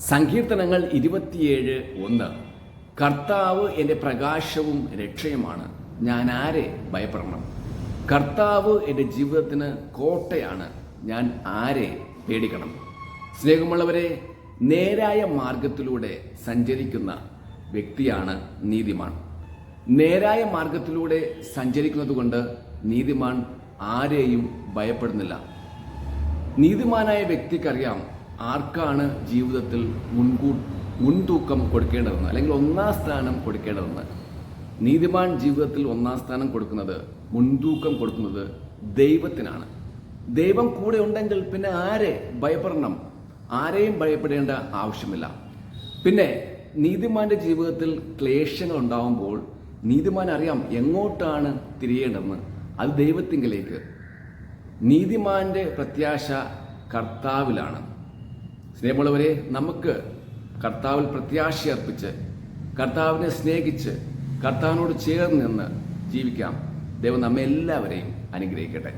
സങ്കീർത്തനങ്ങൾ ഇരുപത്തിയേഴ് ഒന്ന്. കർത്താവ് എന്റെ പ്രകാശവും രക്ഷയുമാണ്. ഞാൻ ആരെ ഭയപ്പെടണം? കർത്താവ് എന്റെ ജീവിതത്തിന് കോട്ടയാണ്. ഞാൻ ആരെ പേടിക്കണം? സ്നേഹമുള്ളവരെ നേരായ മാർഗത്തിലൂടെ സഞ്ചരിക്കുന്ന വ്യക്തിയാണ് നീതിമാൻ. നേരായ മാർഗത്തിലൂടെ സഞ്ചരിക്കുന്നതുകൊണ്ട് നീതിമാൻ ആരെയും ഭയപ്പെടുന്നില്ല. നീതിമാനായ വ്യക്തിക്കറിയാം ആർക്കാണ് ജീവിതത്തിൽ മുൻകൂ മുൻതൂക്കം കൊടുക്കേണ്ടതെന്ന് അല്ലെങ്കിൽ ഒന്നാം സ്ഥാനം കൊടുക്കേണ്ടതെന്ന്? നീതിമാൻ ജീവിതത്തിൽ ഒന്നാം സ്ഥാനം കൊടുക്കുന്നത് മുൻതൂക്കം കൊടുക്കുന്നത് ദൈവത്തിനാണ്. ദൈവം കൂടെ ഉണ്ടെങ്കിൽ പിന്നെ ആരെ ഭയപ്പെടണം? ആരെയും ഭയപ്പെടേണ്ട ആവശ്യമില്ല. പിന്നെ നീതിമാന്റെ ജീവിതത്തിൽ ക്ലേശങ്ങൾ ഉണ്ടാകുമ്പോൾ നീതിമാൻ അറിയാം എങ്ങോട്ടാണ് തിരിയേണ്ടതെന്ന്. അത് ദൈവത്തിങ്കിലേക്ക്. നീതിമാന്റെ പ്രത്യാശ കർത്താവിലാണ്. സ്നേഹമുള്ളവരെ നമുക്ക് കർത്താവിൽ പ്രത്യാശ അർപ്പിച്ച് കർത്താവിനെ സ്നേഹിച്ച് കർത്താവിനോട് ചേർന്ന് നിന്ന് ജീവിക്കാം. ദൈവം നമ്മെ എല്ലാവരെയും അനുഗ്രഹിക്കട്ടെ.